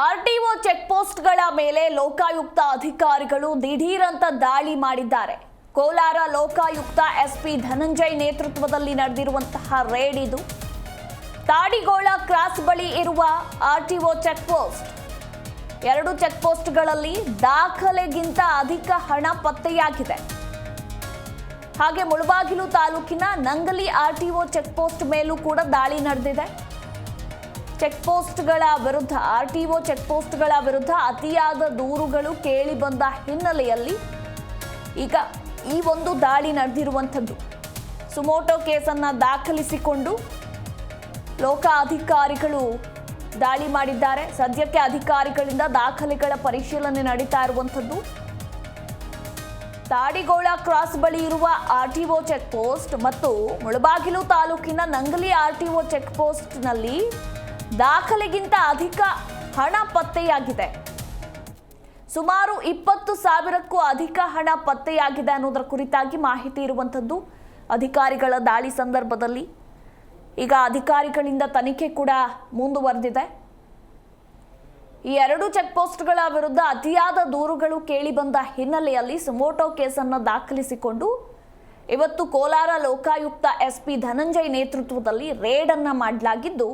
RTO check ಪೋಸ್ಟ್ಗಳ ಮೇಲೆ ಲೋಕಾಯುಕ್ತ ಅಧಿಕಾರಿಗಳು ದಿಢೀರಂತ ದಾಳಿ ಮಾಡಿದ್ದಾರೆ. ಕೋಲಾರ ಲೋಕಾಯುಕ್ತ ಎಸ್ಪಿ ಧನಂಜಯ್ ನೇತೃತ್ವದಲ್ಲಿ ನಡೆದಿರುವಂತಹ ರೇಡ್ ಇದು. ತಾಡಿಗೋಳ ಕ್ರಾಸ್ ಬಳಿ ಇರುವ ಆರ್ಟಿಒ ಚೆಕ್ ಪೋಸ್ಟ್ ಎರಡು ಚೆಕ್ ಪೋಸ್ಟ್ಗಳಲ್ಲಿ ದಾಖಲೆಗಿಂತ ಅಧಿಕ ಹಣ ಪತ್ತೆಯಾಗಿದೆ. ಹಾಗೆ ಮುಳಬಾಗಿಲು ತಾಲೂಕಿನ ನಂಗಲಿ ಆರ್ಟಿಒ ಚೆಕ್ ಪೋಸ್ಟ್ ಮೇಲೂ ಕೂಡ ದಾಳಿ ನಡೆದಿದೆ. ಚೆಕ್ ಪೋಸ್ಟ್ಗಳ ವಿರುದ್ಧ ಆರ್ಟಿಒ ಚೆಕ್ ಪೋಸ್ಟ್ಗಳ ವಿರುದ್ಧ ಅತಿಯಾದ ದೂರುಗಳು ಕೇಳಿ ಬಂದ ಹಿನ್ನೆಲೆಯಲ್ಲಿ ಈಗ ಈ ಒಂದು ದಾಳಿ ನಡೆದಿರುವಂಥದ್ದು. ಸುಮೋಟೋ ಕೇಸನ್ನ ದಾಖಲಿಸಿಕೊಂಡು ಲೋಕ ಅಧಿಕಾರಿಗಳು ದಾಳಿ ಮಾಡಿದ್ದಾರೆ. ಸದ್ಯಕ್ಕೆ ಅಧಿಕಾರಿಗಳಿಂದ ದಾಖಲೆಗಳ ಪರಿಶೀಲನೆ ನಡೀತಾ ಇರುವಂಥದ್ದು. ತಾಡಿಗೋಳ ಕ್ರಾಸ್ ಬಳಿ ಇರುವ ಆರ್ಟಿಒ ಚೆಕ್ ಪೋಸ್ಟ್ ಮತ್ತು ಮುಳಬಾಗಿಲು ತಾಲೂಕಿನ ನಂಗಲಿ ಆರ್ಟಿಒ ಚೆಕ್ ಪೋಸ್ಟ್ನಲ್ಲಿ ದಾಖಲೆಗಿಂತ ಅಧಿಕ ಹಣ ಪತ್ತೆಯಾಗಿದೆ. ಸುಮಾರು ಇಪ್ಪತ್ತು ಸಾವಿರಕ್ಕೂ ಅಧಿಕ ಹಣ ಪತ್ತೆಯಾಗಿದೆ ಅನ್ನೋದರ ಕುರಿತಾಗಿ ಮಾಹಿತಿ ಇರುವಂಥದ್ದು ಅಧಿಕಾರಿಗಳ ದಾಳಿ ಸಂದರ್ಭದಲ್ಲಿ. ಈಗ ಅಧಿಕಾರಿಗಳಿಂದ ತನಿಖೆ ಕೂಡ ಮುಂದುವರೆದಿದೆ. ಈ ಎರಡು ಚೆಕ್ ಪೋಸ್ಟ್ಗಳ ವಿರುದ್ಧ ಅತಿಯಾದ ದೂರುಗಳು ಕೇಳಿ ಬಂದ ಹಿನ್ನೆಲೆಯಲ್ಲಿ ಸುಮೋಟೋ ಕೇಸನ್ನು ದಾಖಲಿಸಿಕೊಂಡು ಇವತ್ತು ಕೋಲಾರ ಲೋಕಾಯುಕ್ತ ಎಸ್ಪಿ ಧನಂಜಯ್ ನೇತೃತ್ವದಲ್ಲಿ ರೇಡ್ ಅನ್ನ ಮಾಡಲಾಗಿದ್ದು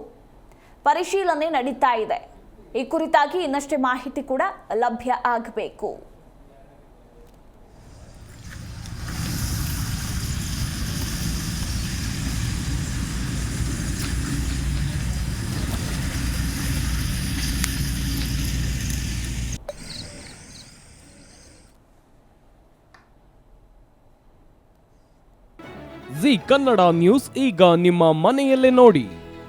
ಪರಿಶೀಲನೆ ನಡೀತಾ ಇದೆ. ಈ ಕುರಿತಾಗಿ ಇನ್ನಷ್ಟೇ ಮಾಹಿತಿ ಕೂಡ ಲಭ್ಯ ಆಗಬೇಕು. ಜಿ ಕನ್ನಡ ನ್ಯೂಸ್ ಈಗ ನಿಮ್ಮ ಮನೆಯಲ್ಲೇ ನೋಡಿ.